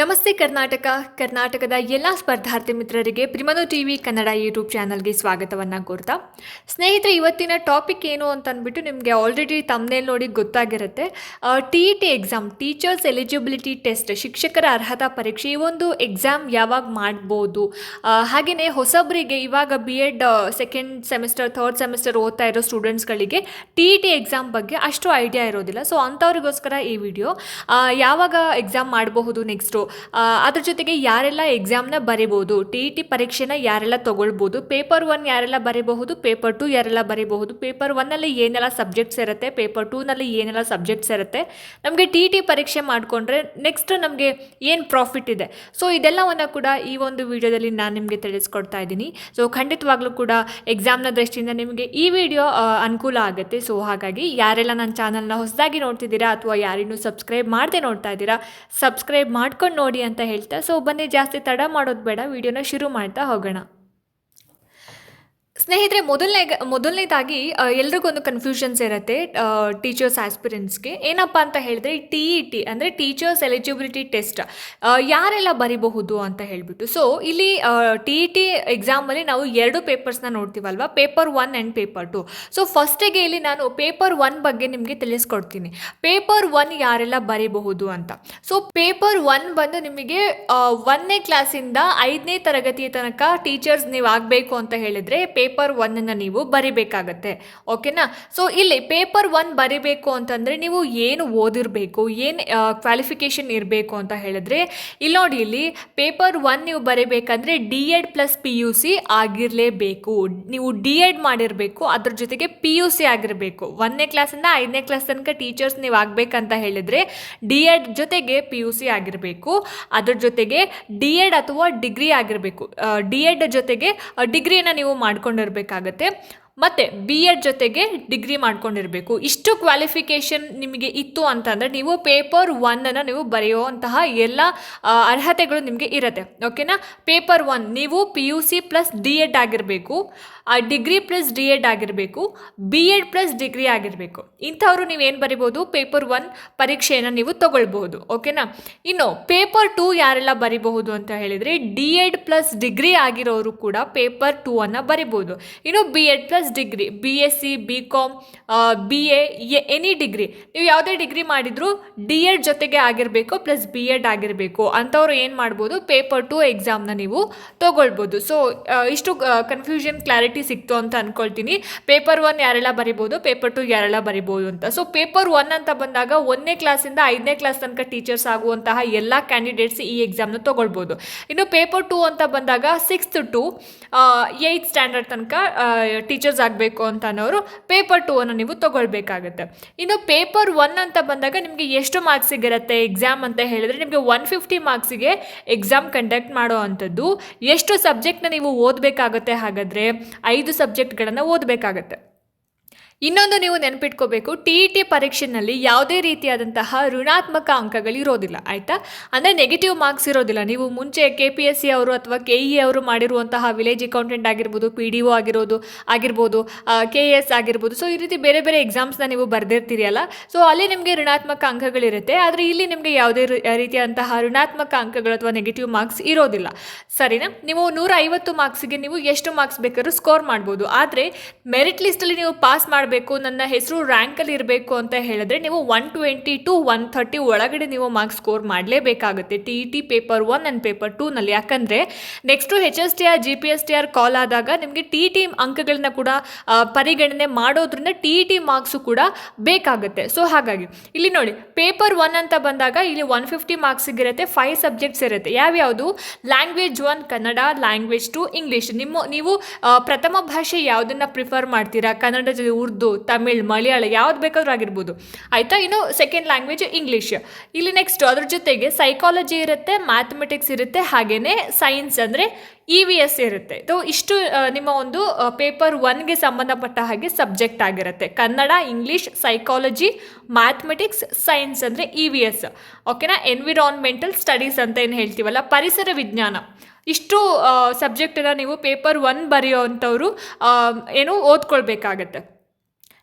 ನಮಸ್ತೆ ಕರ್ನಾಟಕ. ಕರ್ನಾಟಕದ ಎಲ್ಲ ಸ್ಪರ್ಧಾರ್ಥಿ ಮಿತ್ರರಿಗೆ ಪ್ರಿಮನು ಟಿ ವಿ ಕನ್ನಡ ಯೂಟ್ಯೂಬ್ ಚಾನಲ್ಗೆ ಸ್ವಾಗತವನ್ನು ಕೋರ್ತಾ. ಸ್ನೇಹಿತರೆ, ಇವತ್ತಿನ ಟಾಪಿಕ್ ಏನು ಅಂತ ಅಂದ್ಬಿಟ್ಟು ನಿಮಗೆ ಆಲ್ರೆಡಿ ತಮ್ಮನೇಲಿ ನೋಡಿ ಗೊತ್ತಾಗಿರುತ್ತೆ. T E T exam teachers eligibility test ಶಿಕ್ಷಕರ ಅರ್ಹತಾ ಪರೀಕ್ಷೆ, ಈ ಒಂದು ಎಕ್ಸಾಮ್ ಯಾವಾಗ ಮಾಡ್ಬೋದು? ಹಾಗೆಯೇ ಹೊಸಬರಿಗೆ ಇವಾಗ B Ed second semester third semester ಓದ್ತಾ ಇರೋ ಸ್ಟೂಡೆಂಟ್ಸ್ಗಳಿಗೆ ಟಿ ಇ ಟಿ ಎಕ್ಸಾಮ್ ಬಗ್ಗೆ ಅಷ್ಟು ಐಡಿಯಾ ಇರೋದಿಲ್ಲ. ಸೊ ಅಂಥವ್ರಿಗೋಸ್ಕರ ಈ ವಿಡಿಯೋ ಯಾವಾಗ ಎಕ್ಸಾಮ್ ಮಾಡಬಹುದು ನೆಕ್ಸ್ಟು ಅದ್ರ ಜೊತೆಗೆ ಯಾರೆಲ್ಲ ಎಕ್ಸಾಮ್ನ ಬರಿಬೋದು ಟಿ ಇ ಟಿ ಪರೀಕ್ಷೆನ ಯಾರೆಲ್ಲ ತೊಗೊಳ್ಬೋದು ಪೇಪರ್ ಒನ್ ಯಾರೆಲ್ಲ ಬರೀಬಹುದು ಪೇಪರ್ ಟು ಯಾರೆಲ್ಲ ಬರೀಬಹುದು ಪೇಪರ್ ಒನ್ನಲ್ಲಿ ಏನೆಲ್ಲ ಸಬ್ಜೆಕ್ಟ್ಸ್ ಇರುತ್ತೆ ಪೇಪರ್ ಟೂನಲ್ಲಿ ಏನೆಲ್ಲ ಸಬ್ಜೆಕ್ಟ್ಸ್ ಇರುತ್ತೆ, ನಮಗೆ ಟಿ ಇ ಟಿ ಪರೀಕ್ಷೆ ಮಾಡಿಕೊಂಡ್ರೆ ನೆಕ್ಸ್ಟ್ ನಮಗೆ ಏನು ಪ್ರಾಫಿಟ್ ಇದೆ. ಸೊ ಇದೆಲ್ಲವನ್ನು ಕೂಡ ಈ ಒಂದು ವಿಡಿಯೋದಲ್ಲಿ ನಾನು ನಿಮಗೆ ತಿಳಿಸ್ಕೊಡ್ತಾ ಇದ್ದೀನಿ. ಸೊ ಖಂಡಿತವಾಗ್ಲೂ ಕೂಡ ಎಕ್ಸಾಮ್ನ ದೃಷ್ಟಿಯಿಂದ ನಿಮಗೆ ಈ ವಿಡಿಯೋ ಅನುಕೂಲ ಆಗುತ್ತೆ. ಸೊ ಹಾಗಾಗಿ ಯಾರೆಲ್ಲ ನನ್ನ ಚಾನಲ್ನ ಹೊಸದಾಗಿ ನೋಡ್ತಿದ್ದೀರಾ ಅಥವಾ ಯಾರಿನ್ನೂ ಸಬ್ಸ್ಕ್ರೈಬ್ ಮಾಡದೆ ನೋಡ್ತಾ ಇದ್ದೀರಾ ಸಬ್ಸ್ಕ್ರೈಬ್ ಮಾಡ್ಕೊಂಡು ನೋಡಿ ಅಂತ ಹೇಳ್ತಾ ಸೊ ಬನ್ನಿ ಜಾಸ್ತಿ ತಡ ಮಾಡೋದು ಬೇಡ ವಿಡಿಯೋನ ಶುರು ಮಾಡ್ತಾ ಹೋಗೋಣ. ಸ್ನೇಹಿತರೆ, ಮೊದಲನೇ ಮೊದಲನೇದಾಗಿ ಎಲ್ರಿಗೊಂದು ಕನ್ಫ್ಯೂಷನ್ಸ್ ಇರುತ್ತೆ ಟೀಚರ್ಸ್ ಆಸ್ಪಿರೆಂಟ್ಸ್ಗೆ ಏನಪ್ಪ ಅಂತ ಹೇಳಿದ್ರೆ ಟಿ ಇ ಟಿ ಅಂದರೆ ಟೀಚರ್ಸ್ ಎಲಿಜಿಬಿಲಿಟಿ ಟೆಸ್ಟ್ ಯಾರೆಲ್ಲ ಬರಿಬಹುದು ಅಂತ ಹೇಳಿಬಿಟ್ಟು. ಸೊ ಇಲ್ಲಿ ಟಿ ಇ ಟಿ ಎಕ್ಸಾಮಲ್ಲಿ ನಾವು ಎರಡು ಪೇಪರ್ಸ್ನ ನೋಡ್ತೀವಲ್ವ? Paper one and paper two so ಫಸ್ಟಿಗೆ ಇಲ್ಲಿ ನಾನು ಪೇಪರ್ ಒನ್ ಬಗ್ಗೆ ನಿಮಗೆ ತಿಳಿಸ್ಕೊಡ್ತೀನಿ. ಪೇಪರ್ ಒನ್ ಯಾರೆಲ್ಲ ಬರಿಬಹುದು ಅಂತ. ಸೊ ಪೇಪರ್ ಒನ್ ಬಂದು ನಿಮಗೆ ಒಂದನೇ ಕ್ಲಾಸಿಂದ ಐದನೇ ತರಗತಿಯ ತನಕ ಟೀಚರ್ಸ್ ನೀವು ಆಗಬೇಕು ಅಂತ ಹೇಳಿದರೆ ಪೇಪರ್ ಒನ್ನನ್ನು ನೀವು ಬರಿಬೇಕಾಗತ್ತೆ. ಓಕೆನಾ ಸೊ ಇಲ್ಲಿ ಪೇಪರ್ ಒನ್ ಬರಿಬೇಕು ಅಂತಂದರೆ ನೀವು ಏನು ಓದಿರಬೇಕು, ಏನು ಕ್ವಾಲಿಫಿಕೇಷನ್ ಇರಬೇಕು ಅಂತ ಹೇಳಿದ್ರೆ, ಇಲ್ಲಿ ನೋಡಿ ಇಲ್ಲಿ ಪೇಪರ್ ಒನ್ ನೀವು ಬರಿಬೇಕಂದ್ರೆ D Ed plus P U C ಆಗಿರಲೇಬೇಕು. ನೀವು ಡಿ ಎಡ್ ಮಾಡಿರಬೇಕು, ಅದ್ರ ಜೊತೆಗೆ ಪಿ ಯು ಸಿ ಆಗಿರಬೇಕು. ಒಂದನೇ ಕ್ಲಾಸಿಂದ ಐದನೇ ಕ್ಲಾಸ್ ತನಕ ಟೀಚರ್ಸ್ ನೀವು ಆಗಬೇಕಂತ ಹೇಳಿದರೆ ಡಿ ಎಡ್ ಜೊತೆಗೆ ಪಿ ಯು ಸಿ ಆಗಿರಬೇಕು. ಅದ್ರ ಜೊತೆಗೆ ಡಿ ಎಡ್ ಅಥವಾ ಡಿಗ್ರಿ ಆಗಿರಬೇಕು. ಡಿ ಎಡ್ ಜೊತೆಗೆ ಡಿಗ್ರಿಯನ್ನು ನೀವು ಮಾಡ್ಕೊಂಡಿರ್ಬೇಕಾಗತ್ತೆ ಮತ್ತು ಬಿ ಎಡ್ ಜೊತೆಗೆ ಡಿಗ್ರಿ ಮಾಡ್ಕೊಂಡಿರಬೇಕು. ಇಷ್ಟು ಕ್ವಾಲಿಫಿಕೇಷನ್ ನಿಮಗೆ ಇತ್ತು ಅಂತಂದರೆ ನೀವು ಪೇಪರ್ ಒನ್ನನ್ನು ನೀವು ಬರೆಯುವಂತಹ ಎಲ್ಲ ಅರ್ಹತೆಗಳು ನಿಮಗೆ ಇರುತ್ತೆ. ಓಕೆನಾ ಪೇಪರ್ ಒನ್ ನೀವು P U C plus D Ed ಆಗಿರಬೇಕು ಡಿಗ್ರಿ ಪ್ಲಸ್ ಡಿ ಎಡ್ ಆಗಿರಬೇಕು ಬಿ ಎಡ್ ಪ್ಲಸ್ ಡಿಗ್ರಿ ಆಗಿರಬೇಕು. ಇಂಥವ್ರು ನೀವೇನು ಬರಿಬೋದು? ಪೇಪರ್ ಒನ್ ಪರೀಕ್ಷೆಯನ್ನು ನೀವು ತಗೊಳ್ಬಹುದು. ಓಕೆನಾ ಇನ್ನು ಪೇಪರ್ ಟೂ ಯಾರೆಲ್ಲ ಬರಿಬಹುದು ಅಂತ ಹೇಳಿದರೆ ಡಿ ಎಡ್ ಪ್ಲಸ್ ಡಿಗ್ರಿ ಆಗಿರೋರು ಕೂಡ ಪೇಪರ್ ಟೂ ಅನ್ನು ಬರಿಬೋದು. ಇನ್ನು B Ed plus degree B S C B Com B A, any degree. ನೀವು ಯಾವುದೇ ಡಿಗ್ರಿ ಮಾಡಿದರೂ ಡಿ ಎಡ್ ಜೊತೆಗೆ ಆಗಿರಬೇಕು ಪ್ಲಸ್ ಬಿ ಎಡ್ ಆಗಿರಬೇಕು. ಅಂಥವ್ರು ಏನು ಮಾಡ್ಬೋದು? ಪೇಪರ್ ಟು ಎಕ್ಸಾಮ್ನ ನೀವು ತೊಗೊಳ್ಬೋದು. ಸೊ ಇಷ್ಟು ಕನ್ಫ್ಯೂಷನ್ ಕ್ಲಾರಿಟಿ ಸಿಕ್ತು ಅಂತ ಅಂದ್ಕೊಳ್ತೀನಿ ಪೇಪರ್ ಒನ್ ಯಾರೆಲ್ಲ ಬರಿಬೋದು? ಪೇಪರ್ ಟು ಯಾರೆಲ್ಲ ಬರಿಬೋದು ಅಂತ. ಸೊ, ಪೇಪರ್ ಒನ್ ಅಂತ ಬಂದಾಗ ಒಂದನೇ ಕ್ಲಾಸಿಂದ ಐದನೇ ಕ್ಲಾಸ್ ತನಕ ಟೀಚರ್ಸ್ ಆಗುವಂತಹ ಎಲ್ಲ ಕ್ಯಾಂಡಿಡೇಟ್ಸ್ ಈ ಎಕ್ಸಾಮ್ನ ತೊಗೊಳ್ಬೋದು. ಇನ್ನು ಪೇಪರ್ ಟು ಅಂತ ಬಂದಾಗ ಸಿಕ್ಸ್ತ್ ಟು ಏಯ್ತ್ ಸ್ಟ್ಯಾಂಡರ್ಡ್ ತನಕ ಟೀಚರ್ಸ್ ಆಗಬೇಕು ಅಂತ ಅನ್ನೋರು ಪೇಪರ್ ಟೂ ಅನ್ನು ನೀವು ತೊಗೊಳ್ಬೇಕಾಗತ್ತೆ. ಇನ್ನು ಪೇಪರ್ ಒನ್ ಅಂತ ಬಂದಾಗ ನಿಮಗೆ ಎಷ್ಟು ಮಾರ್ಕ್ಸ್ ಸಿಗಿರುತ್ತೆ ಎಕ್ಸಾಮ್ ಅಂತ ಹೇಳಿದ್ರೆ ನಿಮಗೆ ಒನ್ ಫಿಫ್ಟಿ ಮಾರ್ಕ್ಸಿಗೆ ಎಕ್ಸಾಮ್ ಕಂಡಕ್ಟ್ ಮಾಡೋ ಅಂಥದ್ದು. ಎಷ್ಟು ಸಬ್ಜೆಕ್ಟ್ನ ನೀವು ಓದಬೇಕಾಗುತ್ತೆ ಹಾಗಾದರೆ ಐದು ಸಬ್ಜೆಕ್ಟ್ಗಳನ್ನು ಓದಬೇಕಾಗತ್ತೆ. ಇನ್ನೊಂದು ನೀವು ನೆನಪಿಟ್ಕೋಬೇಕು ಟಿ ಇ ಟಿ ಪರೀಕ್ಷೆನಲ್ಲಿ ಯಾವುದೇ ರೀತಿಯಾದಂತಹ ಋಣಾತ್ಮಕ ಅಂಕಗಳು ಇರೋದಿಲ್ಲ ಆಯಿತಾ? ಅಂದರೆ ನೆಗೆಟಿವ್ ಮಾರ್ಕ್ಸ್ ಇರೋದಿಲ್ಲ. ನೀವು ಮುಂಚೆ ಕೆ ಪಿ ಎಸ್ ಸಿ ಅವರು ಅಥವಾ ಕೆ ಇ ಅವರು ಮಾಡಿರುವಂತಹ ವಿಲೇಜ್ ಅಕೌಂಟೆಂಟ್ ಆಗಿರ್ಬೋದು ಪಿ ಡಿ ಒ ಆಗಿರೋದು, ಆಗಿರ್ಬೋದು ಕೆ ಎ ಎಸ್ ಆಗಿರ್ಬೋದು ಸೊ ಈ ರೀತಿ ಬೇರೆ ಬೇರೆ ಎಕ್ಸಾಮ್ಸ್ನ ನೀವು ಬರೆದಿರ್ತೀರಿಯಲ್ಲ ಸೊ ಅಲ್ಲಿ ನಿಮಗೆ ಋಣಾತ್ಮಕ ಅಂಕಗಳಿರುತ್ತೆ, ಆದರೆ ಇಲ್ಲಿ ನಿಮಗೆ ಯಾವುದೇ ರೀತಿಯಾದಂತಹ ಋಣಾತ್ಮಕ ಅಂಕಗಳು ಅಥವಾ ನೆಗೆಟಿವ್ ಮಾರ್ಕ್ಸ್ ಇರೋದಿಲ್ಲ. ಸರಿನಾ? ನೀವು ನೂರ ಐವತ್ತು ಮಾರ್ಕ್ಸಿಗೆ ನೀವು ಎಷ್ಟು ಮಾರ್ಕ್ಸ್ ಬೇಕಾದ್ರೂ ಸ್ಕೋರ್ ಮಾಡ್ಬೋದು. ಆದರೆ ಮೆರಿಟ್ ಲಿಸ್ಟಲ್ಲಿ ನೀವು ಪಾಸ್ ಮಾಡಬೇಕು ನನ್ನ ಹೆಸರು ರ್ಯಾಂಕಲ್ಲಿ ಇರಬೇಕು ಅಂತ ಹೇಳಿದ್ರೆ ನೀವು one twenty to one thirty ಒಳಗಡೆ ನೀವು marks score ಮಾಡಲೇಬೇಕಾಗುತ್ತೆ. T E T paper one and paper ಟೂನಲ್ಲಿ ಯಾಕಂದರೆ next H S T R G P S T R call ಆದಾಗ ನಿಮಗೆ ಟಿ ಇ ಟಿ ಅಂಕಗಳನ್ನ ಕೂಡ ಪರಿಗಣನೆ ಮಾಡೋದ್ರಿಂದ ಟಿ ಇ ಟಿ ಮಾರ್ಕ್ಸು ಕೂಡ ಬೇಕಾಗುತ್ತೆ. ಸೊ ಹಾಗಾಗಿ ಇಲ್ಲಿ ನೋಡಿ ಪೇಪರ್ ಒನ್ ಅಂತ ಬಂದಾಗ ಇಲ್ಲಿ ಒನ್ ಫಿಫ್ಟಿ ಮಾರ್ಕ್ಸಿಗಿರುತ್ತೆ ಫೈವ್ ಸಬ್ಜೆಕ್ಟ್ಸ್ ಇರುತ್ತೆ. ಯಾವ್ಯಾವುದು language one Kannada language two English ನಿಮ್ಮ, ನೀವು ಪ್ರಥಮ ಭಾಷೆ ಯಾವುದನ್ನು ಪ್ರಿಫರ್ ಮಾಡ್ತೀರಾ? ಕನ್ನಡ ಜೊತೆ ಉರ್ದು ತಮಿಳ್, ಮಲಯಾಳ ಯಾವ್ದು ಬೇಕಾದ್ರೂ ಆಗಿರ್ಬೋದು. ಆಯಿತಾ? ಇನ್ನು ಸೆಕೆಂಡ್ ಲ್ಯಾಂಗ್ವೇಜ್ ಇಂಗ್ಲೀಷ್ ಇಲ್ಲಿ ನೆಕ್ಸ್ಟ್ ಅದ್ರ ಜೊತೆಗೆ ಸೈಕಾಲಜಿ ಇರುತ್ತೆ ಮ್ಯಾಥಮೆಟಿಕ್ಸ್ ಇರುತ್ತೆ ಹಾಗೆಯೇ ಸೈನ್ಸ್ ಅಂದರೆ ಇ ವಿ ಎಸ್ ಇರುತ್ತೆ. ಸೊ ಇಷ್ಟು ನಿಮ್ಮ ಒಂದು ಪೇಪರ್ ಒನ್ಗೆ ಸಂಬಂಧಪಟ್ಟ ಹಾಗೆ ಸಬ್ಜೆಕ್ಟ್ ಆಗಿರುತ್ತೆ. Kannada English psychology mathematics science ಅಂದರೆ ಇ ವಿ ಎಸ್ ಓಕೆನಾ ಎನ್ವಿರಾನ್ಮೆಂಟಲ್ ಸ್ಟಡೀಸ್ ಅಂತ ಏನು ಹೇಳ್ತೀವಲ್ಲ? ಪರಿಸರ ವಿಜ್ಞಾನ. ಇಷ್ಟು ಸಬ್ಜೆಕ್ಟನ್ನು ನೀವು ಪೇಪರ್ ಒನ್ ಬರೆಯೋ ಅಂಥವ್ರು ಏನು ಓದ್ಕೊಳ್ಬೇಕಾಗತ್ತೆ.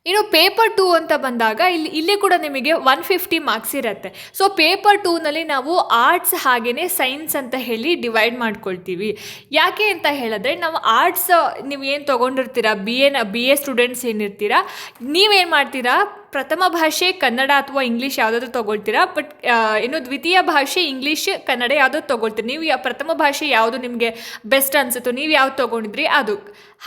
ಇನ್ನು ಪೇಪರ್ ಟೂ ಅಂತ ಬಂದಾಗ ಇಲ್ಲಿ ಇಲ್ಲಿ ಕೂಡ ನಿಮಗೆ ಒನ್ ಫಿಫ್ಟಿ ಮಾರ್ಕ್ಸ್ ಇರುತ್ತೆ. ಸೊ ಪೇಪರ್ ಟೂನಲ್ಲಿ ನಾವು ಆರ್ಟ್ಸ್ ಹಾಗೆಯೇ ಸೈನ್ಸ್ ಅಂತ ಹೇಳಿ ಡಿವೈಡ್ ಮಾಡ್ಕೊಳ್ತೀವಿ. ಯಾಕೆ ಅಂತ ಹೇಳಿದ್ರೆ ನಾವು ಆರ್ಟ್ಸ್ ನೀವು ಏನು ತೊಗೊಂಡಿರ್ತೀರ? ಬಿ ಎನ ಬಿ ಎ ಸ್ಟೂಡೆಂಟ್ಸ್ ಏನಿರ್ತೀರ? ನೀವೇನು ಮಾಡ್ತೀರಾ? ಪ್ರಥಮ ಭಾಷೆ ಕನ್ನಡ ಅಥವಾ ಇಂಗ್ಲೀಷ್ ಯಾವುದಾದ್ರೂ ತೊಗೊಳ್ತೀರಾ? ಬಟ್ ಏನು ದ್ವಿತೀಯ ಭಾಷೆ ಇಂಗ್ಲೀಷ್, ಕನ್ನಡ ಯಾವುದೋ ತೊಗೊಳ್ತೀರಿ? ನೀವು ಯಾ ಪ್ರಥಮ ಭಾಷೆ ಯಾವುದು ನಿಮಗೆ ಬೆಸ್ಟ್ ಅನಿಸುತ್ತೋ, ನೀವು ಯಾವ್ದು ತೊಗೊಂಡಿದ್ರಿ ಅದು.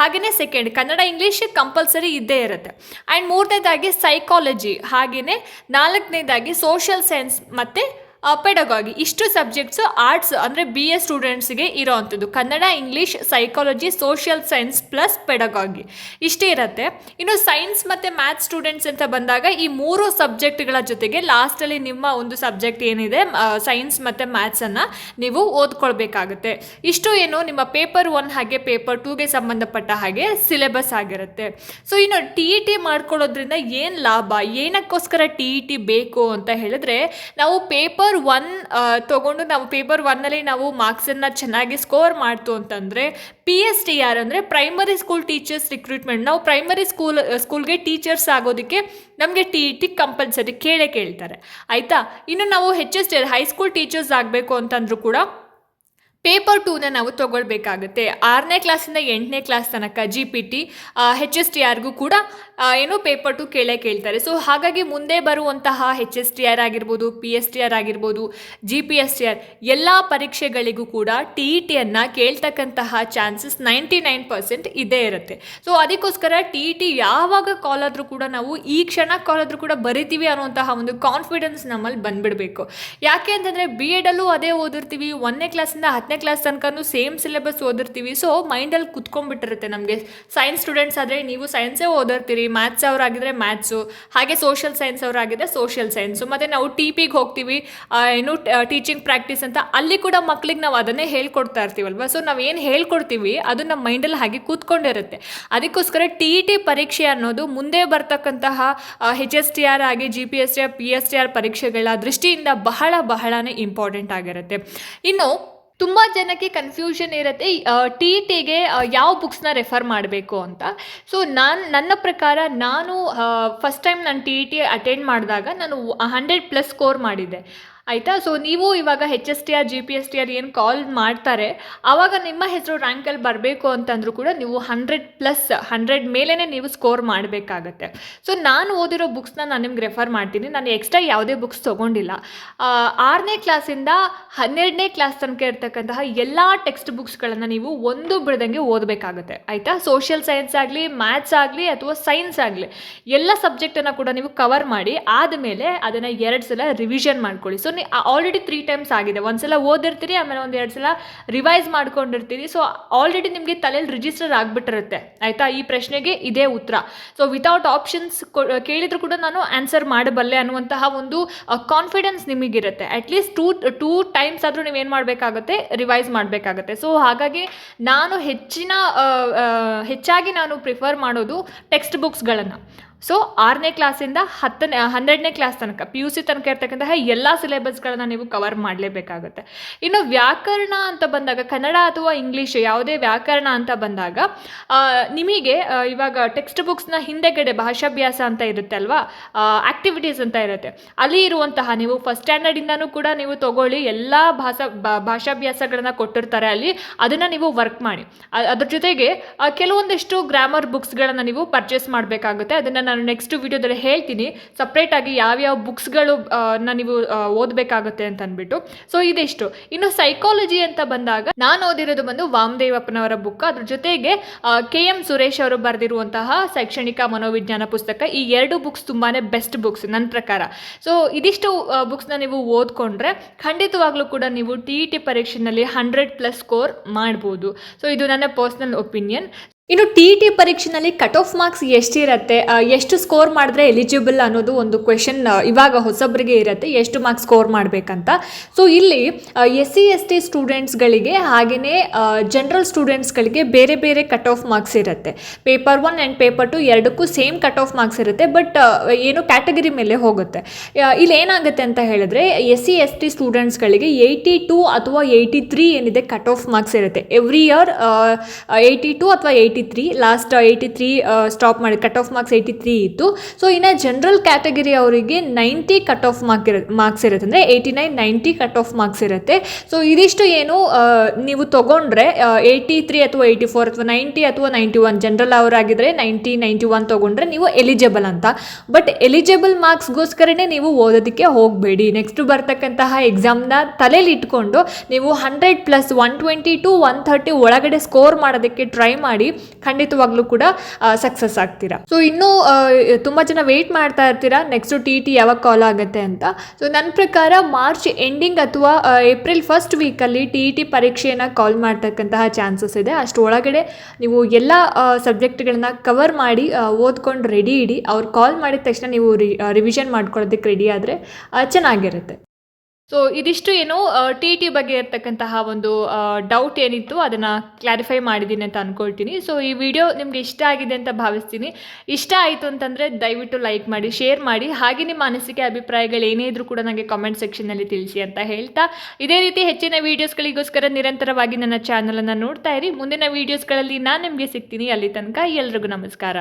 ಹಾಗೆಯೇ ಸೆಕೆಂಡ್ ಕನ್ನಡ, ಇಂಗ್ಲೀಷ್ ಕಂಪಲ್ಸರಿ ಇದ್ದೇ ಇರುತ್ತೆ. ಆ್ಯಂಡ್ ಮೂರನೇದಾಗಿ ಸೈಕಾಲಜಿ ಹಾಗೆಯೇ ನಾಲ್ಕನೇದಾಗಿ ಸೋಷಿಯಲ್ ಸೈನ್ಸ್ ಮತ್ತು ಪೆಡಗಾಗಿ ಇಷ್ಟು ಸಬ್ಜೆಕ್ಟ್ಸು ಆರ್ಟ್ಸ್ ಅಂದರೆ ಬಿ ಎ ಸ್ಟೂಡೆಂಟ್ಸ್ಗೆ ಇರೋ ಅಂಥದ್ದು. Kannada English psychology social science plus pedagogy ಇಷ್ಟೇ ಇರುತ್ತೆ. ಇನ್ನು ಸೈನ್ಸ್ ಮತ್ತು ಮ್ಯಾಥ್ಸ್ ಸ್ಟೂಡೆಂಟ್ಸ್ ಅಂತ ಬಂದಾಗ ಈ ಮೂರು ಸಬ್ಜೆಕ್ಟ್ಗಳ ಜೊತೆಗೆ ಲಾಸ್ಟಲ್ಲಿ ನಿಮ್ಮ ಒಂದು ಸಬ್ಜೆಕ್ಟ್ ಏನಿದೆ ಸೈನ್ಸ್ ಮತ್ತು ಮ್ಯಾಥ್ಸನ್ನು ನೀವು ಓದ್ಕೊಳ್ಬೇಕಾಗುತ್ತೆ. ಇಷ್ಟು ಏನು ನಿಮ್ಮ ಪೇಪರ್ ಒನ್ ಹಾಗೆ ಪೇಪರ್ ಟೂಗೆ ಸಂಬಂಧಪಟ್ಟ ಹಾಗೆ ಸಿಲೆಬಸ್ ಆಗಿರುತ್ತೆ. ಸೊ ಇನ್ನು ಟಿ ಇ ಟಿ ಮಾಡ್ಕೊಳ್ಳೋದ್ರಿಂದ ಏನು ಲಾಭ? ಏನಕ್ಕೋಸ್ಕರ ಟಿ ಇ ಟಿ ಬೇಕು ಅಂತ ಹೇಳಿದ್ರೆ, ನಾವು ಪೇಪರ್ ಒನ್ ತೊಗೊಂಡು ನಾವು ಪೇಪರ್ ಒನ್ನಲ್ಲಿ ನಾವು ಮಾರ್ಕ್ಸನ್ನು ಚೆನ್ನಾಗಿ ಸ್ಕೋರ್ ಮಾಡ್ತು ಅಂತಂದರೆ ಪಿ ಎಸ್ ಟಿ ಆರ್ ಅಂದರೆ ಪ್ರೈಮರಿ ಸ್ಕೂಲ್ ಟೀಚರ್ಸ್ ರಿಕ್ರೂಟ್ಮೆಂಟ್ ನಾವು ಪ್ರೈಮರಿ ಸ್ಕೂಲ್ ಸ್ಕೂಲ್ಗೆ ಟೀಚರ್ಸ್ ಆಗೋದಕ್ಕೆ ನಮಗೆ ಟಿ ಟಿ ಕಂಪಲ್ಸರಿ ಕೇಳೇ ಕೇಳ್ತಾರೆ. ಆಯಿತಾ? ಇನ್ನು ನಾವು H S T high school teachers ಆಗಬೇಕು ಅಂತಂದ್ರೂ ಕೂಡ ಪೇಪರ್ ಟೂನ ನಾವು ತಗೊಳ್ಬೇಕಾಗುತ್ತೆ. ಆರನೇ ಕ್ಲಾಸಿಂದ ಎಂಟನೇ ಕ್ಲಾಸ್ ತನಕ G P T H S T ಆರ್ಗೂ ಕೂಡ ಏನೋ ಪೇಪರ್ ಟು ಕೇಳೇ ಕೇಳ್ತಾರೆ. ಸೊ ಹಾಗಾಗಿ ಮುಂದೆ ಬರುವಂತಹ ಹೆಚ್ ಎಸ್ ಟಿ ಆರ್ ಆಗಿರ್ಬೋದು ಪಿ ಎಸ್ ಟಿ ಆರ್ ಆಗಿರ್ಬೋದು G P S T R ಎಲ್ಲ ಪರೀಕ್ಷೆಗಳಿಗೂ ಕೂಡ ಟಿ ಇ ಟಿಯನ್ನು ಕೇಳ್ತಕ್ಕಂತಹ ಚಾನ್ಸಸ್ ನೈಂಟಿ ನೈನ್ ಪರ್ಸೆಂಟ್ ಇದೇ ಇರುತ್ತೆ. ಸೊ ಅದಕ್ಕೋಸ್ಕರ ಟಿ ಇ ಟಿ ಯಾವಾಗ ಕಾಲ್ ಆದರೂ ಕೂಡ ನಾವು ಈ ಕ್ಷಣ ಕಾಲ್ ಆದರೂ ಕೂಡ ಬರಿತೀವಿ ಅನ್ನುವಂತಹ ಒಂದು ಕಾನ್ಫಿಡೆನ್ಸ್ ನಮ್ಮಲ್ಲಿ ಬಂದ್ಬಿಡಬೇಕು. ಯಾಕೆ ಅಂತಂದರೆ ಬಿ ಎಡಲ್ಲೂ ಅದೇ ಓದಿರ್ತೀವಿ, ಒಂದನೇ ಕ್ಲಾಸಿಂದ ಹತ್ತನೇ ಕ್ಲಾಸ್ ತನಕನೂ ಸೇಮ್ ಸಿಲೆಬಸ್ ಓದಿರ್ತೀವಿ. ಸೊ ಮೈಂಡಲ್ಲಿ ಕುತ್ಕೊಂಡ್ಬಿಟ್ಟಿರುತ್ತೆ ನಮಗೆ. ಸೈನ್ಸ್ ಸ್ಟೂಡೆಂಟ್ಸ್ ಆದರೆ ನೀವು ಸೈನ್ಸೇ ಓದಿರ್ತೀರಿ. ಮ್ಯಾಥ್ಸ್ ಅವರಾಗಿದ್ದರೆ ಮ್ಯಾಥ್ಸು ಹಾಗೆ ಸೋಷಿಯಲ್ ಸೈನ್ಸ್ ಅವರಾಗಿದ್ದರೆ ಸೋಷಿಯಲ್ ಸೈನ್ಸು ಮತ್ತು ನಾವು ಟಿ ಪಿಗೆ ಹೋಗ್ತೀವಿ ಏನು ಟೀಚಿಂಗ್ ಪ್ರಾಕ್ಟೀಸ್ ಅಂತ ಅಲ್ಲಿ ಕೂಡ ಮಕ್ಳಿಗೆ ನಾವು ಅದನ್ನೇ ಹೇಳ್ಕೊಡ್ತಾ ಇರ್ತೀವಲ್ವ? ಸೊ ನಾವು ಏನು ಹೇಳ್ಕೊಡ್ತೀವಿ, ಅದು ನಮ್ಮ ಮೈಂಡಲ್ಲಿ ಹಾಗೆ ಕೂತ್ಕೊಂಡಿರುತ್ತೆ. ಅದಕ್ಕೋಸ್ಕರ ಟಿ ಇ ಟಿ ಪರೀಕ್ಷೆ ಅನ್ನೋದು ಮುಂದೆ ಬರ್ತಕ್ಕಂತಹ ಹೆಚ್ ಎಸ್ ಟಿ ಆರ್ ಆಗಿ G P S T R P S T R ಪರೀಕ್ಷೆಗಳ ದೃಷ್ಟಿಯಿಂದ ಬಹಳ ಬಹಳ ಇಂಪಾರ್ಟೆಂಟ್ ಆಗಿರುತ್ತೆ. ಇನ್ನು ತುಂಬ ಜನಕ್ಕೆ ಕನ್ಫ್ಯೂಷನ್ ಇರುತ್ತೆ. ಟಿ ಇ ಟಿಗೆ ಯಾವ ಬುಕ್ಸ್ನ ರೆಫರ್ ಮಾಡಬೇಕು ಅಂತ. ಸೊ ನಾನು, ನನ್ನ ಪ್ರಕಾರ ನಾನು ಫಸ್ಟ್ ಟೈಮ್ ನಾನು ಟಿ ಇ ಟಿ ಅಟೆಂಡ್ ಮಾಡಿದಾಗ ನಾನು ಹಂಡ್ರೆಡ್ ಪ್ಲಸ್ ಸ್ಕೋರ್ ಮಾಡಿದ್ದೆ. ಆಯಿತಾ? ಸೊ ನೀವು ಇವಾಗ H S T R G P S T R ಏನು ಕಾಲ್ ಮಾಡ್ತಾರೆ ಆವಾಗ ನಿಮ್ಮ ಹೆಸರು ರ್ಯಾಂಕಲ್ಲಿ ಬರಬೇಕು ಅಂತಂದ್ರೂ ಕೂಡ ನೀವು ಹಂಡ್ರೆಡ್ ಪ್ಲಸ್ ಹಂಡ್ರೆಡ್ ಮೇಲೇ ನೀವು ಸ್ಕೋರ್ ಮಾಡಬೇಕಾಗತ್ತೆ. ಸೊ ನಾನು ಓದಿರೋ ಬುಕ್ಸ್ನ ನಾನು ನಿಮ್ಗೆ ರೆಫರ್ ಮಾಡ್ತೀನಿ. ನಾನು ಎಕ್ಸ್ಟ್ರಾ ಯಾವುದೇ ಬುಕ್ಸ್ ತೊಗೊಂಡಿಲ್ಲ. ಆರನೇ ಕ್ಲಾಸಿಂದ ಹನ್ನೆರಡನೇ ಕ್ಲಾಸ್ ತನಕ ಇರ್ತಕ್ಕಂತಹ ಎಲ್ಲ ಟೆಕ್ಸ್ಟ್ ಬುಕ್ಸ್ಗಳನ್ನು ನೀವು ಒಂದು ಬಿಡದಂಗೆ ಓದಬೇಕಾಗುತ್ತೆ. ಆಯಿತಾ? ಸೋಷಿಯಲ್ ಸೈನ್ಸ್ ಆಗಲಿ ಮ್ಯಾಥ್ಸ್ ಆಗಲಿ ಅಥವಾ ಸೈನ್ಸ್ ಆಗಲಿ, ಎಲ್ಲ ಸಬ್ಜೆಕ್ಟನ್ನು ಕೂಡ ನೀವು ಕವರ್ ಮಾಡಿ, ಆದಮೇಲೆ ಅದನ್ನು ಎರಡು ಸಲ ರಿವಿಷನ್ ಮಾಡ್ಕೊಳ್ಳಿ. ಸೊ ನೀ ಆಲ್ರೆಡಿ ತ್ರೀ ಟೈಮ್ಸ್ ಆಗಿದೆ. ಒಂದ್ಸಲ ಓದಿರ್ತೀರಿ, ಆಮೇಲೆ ಒಂದು ಎರಡು ಸಲ ರಿವೈಸ್ ಮಾಡ್ಕೊಂಡಿರ್ತೀರಿ. ಸೊ ಆಲ್ರೆಡಿ ನಿಮಗೆ ತಲೆಯಲ್ಲಿ ರಿಜಿಸ್ಟರ್ ಆಗಿಬಿಟ್ಟಿರುತ್ತೆ. ಆಯಿತಾ? ಈ ಪ್ರಶ್ನೆಗೆ ಇದೇ ಉತ್ತರ. ಸೊ ವಿತೌಟ್ ಆಪ್ಷನ್ಸ್ ಕೇಳಿದ್ರು ಕೂಡ ನಾನು ಆನ್ಸರ್ ಮಾಡಬಲ್ಲೆ ಅನ್ನುವಂತಹ ಒಂದು confidence ನಿಮಗಿರುತ್ತೆ. At least two two times ಆದರೂ ನೀವೇನು ಮಾಡಬೇಕಾಗುತ್ತೆ? ರಿವೈಸ್ ಮಾಡಬೇಕಾಗತ್ತೆ. ಸೊ ಹಾಗಾಗಿ ನಾನು ಹೆಚ್ಚಿನ ಹೆಚ್ಚಾಗಿ ನಾನು ಪ್ರಿಫರ್ ಮಾಡೋದು ಟೆಕ್ಸ್ಟ್ ಬುಕ್ಸ್ಗಳನ್ನು ಸೊ ಆರನೇ ಕ್ಲಾಸಿಂದ ಹತ್ತನೇ ಹನ್ನೆರಡನೇ ಕ್ಲಾಸ್ ತನಕ ಪಿ ಯು ಸಿ ತನಕ ಇರ್ತಕ್ಕಂತಹ ಎಲ್ಲ ಸಿಲೆಬಸ್ಗಳನ್ನ ನೀವು ಕವರ್ ಮಾಡಲೇಬೇಕಾಗುತ್ತೆ. ಇನ್ನು ವ್ಯಾಕರಣ ಅಂತ ಬಂದಾಗ, ಕನ್ನಡ ಅಥವಾ ಇಂಗ್ಲೀಷ್ ಯಾವುದೇ ವ್ಯಾಕರಣ ಅಂತ ಬಂದಾಗ ನಿಮಗೆ ಇವಾಗ ಟೆಕ್ಸ್ಟ್ ಬುಕ್ಸ್ನ ಹಿಂದೆಗಡೆ ಭಾಷಾಭ್ಯಾಸ ಅಂತ ಇರುತ್ತೆ ಅಲ್ವಾ? ಆ್ಯಕ್ಟಿವಿಟೀಸ್ ಅಂತ ಇರುತ್ತೆ. ಅಲ್ಲಿ ಇರುವಂತಹ ನೀವು ಫಸ್ಟ್ ಸ್ಟ್ಯಾಂಡರ್ಡಿಂದನೂ ಕೂಡ ನೀವು ತಗೊಳ್ಳಿ, ಎಲ್ಲ ಭಾಷಾ ಭಾಷಾಭ್ಯಾಸಗಳನ್ನು ಕೊಟ್ಟಿರ್ತಾರೆ ಅಲ್ಲಿ, ಅದನ್ನು ನೀವು ವರ್ಕ್ ಮಾಡಿ. ಅದ್ರ ಜೊತೆಗೆ ಕೆಲವೊಂದಿಷ್ಟು ಗ್ರಾಮರ್ ಬುಕ್ಸ್ಗಳನ್ನು ನೀವು ಪರ್ಚೇಸ್ ಮಾಡಬೇಕಾಗುತ್ತೆ. ಅದನ್ನು ನಾನು ನೆಕ್ಸ್ಟ್ ವಿಡಿಯೋದಲ್ಲಿ ಹೇಳ್ತೀನಿ. ಸಪ್ರೇಟಾಗಿ ಯಾವ್ಯಾವ ಬುಕ್ಸ್ಗಳು ನೀವು ಓದಬೇಕಾಗುತ್ತೆ ಅಂತ ಅಂದ್ಬಿಟ್ಟು. ಸೊ ಇದಿಷ್ಟು. ಇನ್ನು ಸೈಕಾಲಜಿ ಅಂತ ಬಂದಾಗ ನಾನು ಓದಿರೋದು ಬಂದು ವಾಮದೇವಪ್ಪನವರ ಬುಕ್ ಅದ್ರ ಜೊತೆಗೆ ಕೆ ಎಂ ಸುರೇಶ್ ಅವರು ಬರೆದಿರುವಂತಹ ಶೈಕ್ಷಣಿಕ ಮನೋವಿಜ್ಞಾನ ಪುಸ್ತಕ ಈ ಎರಡು ಬುಕ್ಸ್ ತುಂಬಾ ಬೆಸ್ಟ್ ಬುಕ್ಸ್ ನನ್ನ ಪ್ರಕಾರ. ಸೊ ಇದಿಷ್ಟು ಬುಕ್ಸ್ನ ನೀವು ಓದ್ಕೊಂಡ್ರೆ ಖಂಡಿತವಾಗ್ಲೂ ಕೂಡ ನೀವು ಟಿ ಇ ಟಿ ಪರೀಕ್ಷೆನಲ್ಲಿ ಹಂಡ್ರೆಡ್ ಪ್ಲಸ್ ಸ್ಕೋರ್ ಮಾಡ್ಬೋದು. ಸೊ ಇದು ನನ್ನ ಪರ್ಸ್ನಲ್ ಒಪಿನಿಯನ್ ಇನ್ನು ಟಿ ಟಿ ಪರೀಕ್ಷೆನಲ್ಲಿ ಕಟ್ ಆಫ್ ಮಾರ್ಕ್ಸ್ ಎಷ್ಟಿರತ್ತೆ ಎಷ್ಟು ಸ್ಕೋರ್ ಮಾಡಿದ್ರೆ ಎಲಿಜಿಬಲ್ ಅನ್ನೋದು ಒಂದು ಕ್ವೆಶನ್ ಇವಾಗ ಹೊಸಬ್ರಿಗೆ ಇರುತ್ತೆ. ಎಷ್ಟು ಮಾರ್ಕ್ಸ್ ಸ್ಕೋರ್ ಮಾಡಬೇಕಂತ. ಸೊ ಇಲ್ಲಿ ಎಸ್ ಸಿ ಎಸ್ ಟಿ ಸ್ಟೂಡೆಂಟ್ಸ್ಗಳಿಗೆ ಹಾಗೆಯೇ ಜನರಲ್ ಸ್ಟೂಡೆಂಟ್ಸ್ಗಳಿಗೆ ಬೇರೆ ಬೇರೆ ಕಟ್ ಆಫ್ ಮಾರ್ಕ್ಸ್ ಇರುತ್ತೆ. Paper one and paper two ಎರಡಕ್ಕೂ ಸೇಮ್ ಕಟ್ ಆಫ್ ಮಾರ್ಕ್ಸ್ ಇರುತ್ತೆ ಬಟ್ ಏನು ಕ್ಯಾಟಗರಿ ಮೇಲೆ ಹೋಗುತ್ತೆ. ಇಲ್ಲಿ ಏನಾಗುತ್ತೆ ಅಂತ ಹೇಳಿದ್ರೆ ಎಸ್ ಸಿ ಎಸ್ ಟಿ ಸ್ಟೂಡೆಂಟ್ಸ್ಗಳಿಗೆ ಏಯ್ಟಿ ಟು ಅಥವಾ ಏಯ್ಟಿ ತ್ರೀ ಏನಿದೆ ಕಟ್ ಆಫ್ ಮಾರ್ಕ್ಸ್ ಇರುತ್ತೆ. ಎವ್ರಿ ಇಯರ್ ಏಯ್ಟಿ ಟು ಅಥವಾ eighty eighty three last eighty three stop ಮಾಡಿ cut off marks eighty three ಇತ್ತು. ಸೊ ಇನ್ನು ಜನರಲ್ ಕ್ಯಾಟಗರಿ ಅವರಿಗೆ ನೈಂಟಿ ಕಟ್ ಆಫ್ ಮಾರ್ಕ್ ಇರ ಮಾರ್ಕ್ಸ್ ಇರುತ್ತೆ. ಅಂದರೆ eighty nine ninety cut off marks ಇರುತ್ತೆ. ಸೊ ಇದಿಷ್ಟು ಏನು ನೀವು ತೊಗೊಂಡ್ರೆ ಏಯ್ಟಿ ತ್ರೀ ಅಥವಾ ಏಯ್ಟಿ ಫೋರ್ ಅಥವಾ ನೈಂಟಿ ಅಥವಾ ನೈಂಟಿ ಒನ್ ಜನರಲ್ ಅವರಾಗಿದ್ದರೆ ನೈಂಟಿ ನೈಂಟಿ ಒನ್ ತೊಗೊಂಡ್ರೆ ನೀವು ಎಲಿಜಿಬಲ್ ಅಂತ. ಬಟ್ ಎಲಿಜಿಬಲ್ ಮಾರ್ಕ್ಸ್ಗೋಸ್ಕರನೇ ನೀವು ಓದೋದಕ್ಕೆ ಹೋಗಬೇಡಿ. ನೆಕ್ಸ್ಟ್ ಬರ್ತಕ್ಕಂತಹ ಎಕ್ಸಾಮ್ನ ತಲೆಯಲ್ಲಿ ಇಟ್ಕೊಂಡು ನೀವು hundred plus one twenty to one thirty ಒಳಗಡೆ ಸ್ಕೋರ್ ಮಾಡೋದಕ್ಕೆ ಟ್ರೈ ಮಾಡಿ. ಖಂಡಿತವಾಗ್ಲೂ ಕೂಡ ಸಕ್ಸಸ್ ಆಗ್ತೀರಾ. ಸೊ ಇನ್ನೂ ತುಂಬ ಜನ ವೆಯ್ಟ್ ಮಾಡ್ತಾ ಇರ್ತೀರಾ ನೆಕ್ಸ್ಟು ಟಿ ಟಿ ಯಾವಾಗ ಕಾಲ್ ಆಗುತ್ತೆ ಅಂತ. ಸೊ ನನ್ನ ಪ್ರಕಾರ ಮಾರ್ಚ್ ಎಂಡಿಂಗ್ ಅಥವಾ ಏಪ್ರಿಲ್ ಫಸ್ಟ್ ವೀಕಲ್ಲಿ ಟಿ ಇ ಟಿ ಪರೀಕ್ಷೆಯನ್ನು ಕಾಲ್ ಮಾಡ್ತಕ್ಕಂತಹ ಚಾನ್ಸಸ್ ಇದೆ. ಅಷ್ಟು ಒಳಗಡೆ ನೀವು ಎಲ್ಲ ಸಬ್ಜೆಕ್ಟ್ಗಳನ್ನ ಕವರ್ ಮಾಡಿ ಓದ್ಕೊಂಡು ರೆಡಿ ಇಡಿ. ಅವ್ರು ಕಾಲ್ ಮಾಡಿದ ತಕ್ಷಣ ನೀವು ರಿವಿಷನ್ ಮಾಡ್ಕೊಳ್ಳೋದಕ್ಕೆ ರೆಡಿ ಆದರೆ ಚೆನ್ನಾಗಿರುತ್ತೆ. ಸೊ ಇದಿಷ್ಟು ಏನು ಟಿ ಟಿ ಬಗ್ಗೆ ಇರತಕ್ಕಂತಹ ಒಂದು ಡೌಟ್ ಏನಿತ್ತು, ಅದನ್ನು ಕ್ಲಾರಿಫೈ ಮಾಡಿದ್ದೀನಿ ಅಂತ ಅಂದ್ಕೊಳ್ತೀನಿ ಸೊ ಈ ವಿಡಿಯೋ ನಿಮಗೆ ಇಷ್ಟ ಆಗಿದೆ ಅಂತ ಭಾವಿಸ್ತೀನಿ. ಇಷ್ಟ ಆಯಿತು ಅಂತಂದರೆ ದಯವಿಟ್ಟು ಲೈಕ್ ಮಾಡಿ ಶೇರ್ ಮಾಡಿ. ಹಾಗೆ ನಿಮ್ಮ ಅನಿಸಿಕೆ, ಅಭಿಪ್ರಾಯಗಳು ಏನೇ ಇದ್ರೂ ಕೂಡ ನನಗೆ ಕಾಮೆಂಟ್ ಸೆಕ್ಷನಲ್ಲಿ ತಿಳಿಸಿ ಅಂತ ಹೇಳ್ತಾ. ಇದೇ ರೀತಿ ಹೆಚ್ಚಿನ ವೀಡಿಯೋಸ್ಗಳಿಗೋಸ್ಕರ ನಿರಂತರವಾಗಿ ನನ್ನ ಚಾನಲನ್ನು ನೋಡ್ತಾ ಇರಿ. ಮುಂದಿನ ವೀಡಿಯೋಸ್ಗಳಲ್ಲಿ ನಾನು ನಿಮಗೆ ಸಿಗ್ತೀನಿ ಅಲ್ಲಿ ತನಕ. ಎಲ್ರಿಗೂ ನಮಸ್ಕಾರ.